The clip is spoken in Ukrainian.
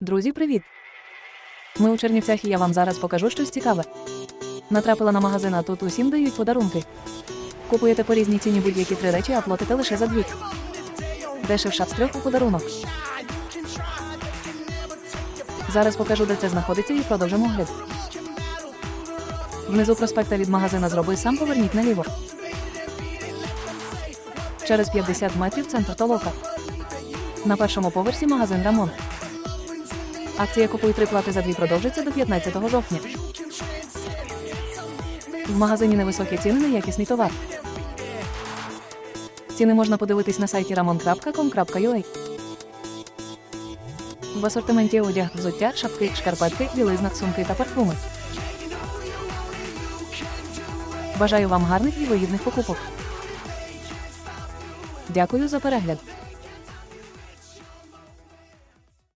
Друзі, привіт! Ми у Чернівцях і я вам зараз покажу щось цікаве. Натрапила на магазин, а тут усім дають подарунки. Купуєте по різній ціні будь-які три речі, а платите лише за дві. Дешевша з трьох у подарунок. Зараз покажу, де це знаходиться, і продовжимо огляд. Внизу проспекта від магазина зроби сам поверніть наліво. Через 50 метрів центр толока. На першому поверсі магазин Рамон. Акція Купуй три плати за дві продовжиться до 15 жовтня. В магазині невисокі ціни на якісний товар. Ціни можна подивитись на сайті ramon.com.ua. В асортименті одяг, взуття, шапки, шкарпетки, білизна, сумки та парфуми. Бажаю вам гарних і вигідних покупок. Дякую за перегляд.